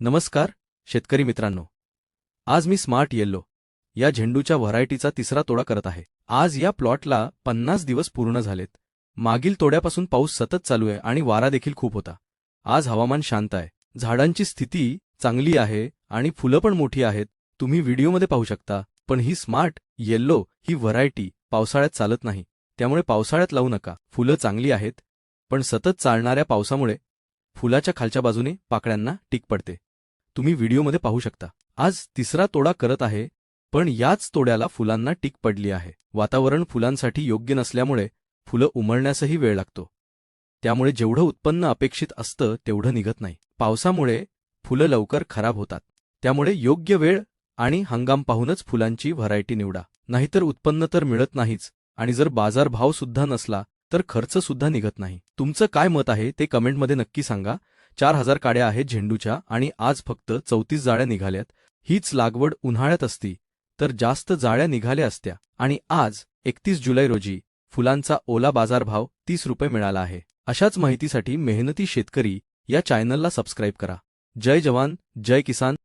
नमस्कार शेतकरी मित्रांनो. आज मी स्मार्ट येल्लो. या झेंडूच्या व्हरायटीचा तिसरा तोडा करत आहे. आज या प्लॉटला पन्नास दिवस पूर्ण झालेत. मागील तोड्यापासून पाऊस सतत चालू आहे आणि वारा देखील खूप होता. आज हवामान शांत आहे. झाडांची स्थिती चांगली आहे आणि फुलं पण मोठी आहेत. तुम्ही व्हिडिओमध्ये पाहू शकता पण ही स्मार्ट येल्लो ही व्हरायटी पावसाळ्यात चालत नाही. त्यामुळे पावसाळ्यात लावू नका. फुलं चांगली आहेत पण सतत चालणाऱ्या पावसामुळे फुलाच्या खालच्या बाजूने पाकळ्यांना टीक पडते. तुम्ही व्हिडिओमध्ये पाहू शकता. आज तिसरा तोडा करत आहे पण याच तोड्याला फुलांना टीक पडली आहे. वातावरण फुलांसाठी योग्य नसल्यामुळे फुलं उमळण्यासही वेळ लागतो. त्यामुळे जेवढं उत्पन्न अपेक्षित असतं तेवढं निघत नाही. पावसामुळे फुलं लवकर खराब होतात. त्यामुळे योग्य वेळ आणि हंगाम पाहूनच फुलांची व्हरायटी निवडा. नाहीतर उत्पन्न तर मिळत नाहीच आणि जर बाजारभाव सुद्धा नसला तर खर्च सुद्धा निघत नाही. तुमचं काय मत आहे ते कमेंटमध्ये नक्की सांगा. चार हजार काड्या आहेत झेंडूच्या आणि आज फक्त चौतीस जाळ्या निघाल्यात. हीच लागवड उन्हाळ्यात असती तर जास्त जाळ्या निघाल्या असत्या. आणि आज एकतीस जुलै रोजी फुलांचा ओला बाजारभाव तीस रुपये मिळाला आहे. अशाच माहितीसाठी मेहनती शेतकरी या चॅनलला सबस्क्राईब करा. जय जवान जय किसान.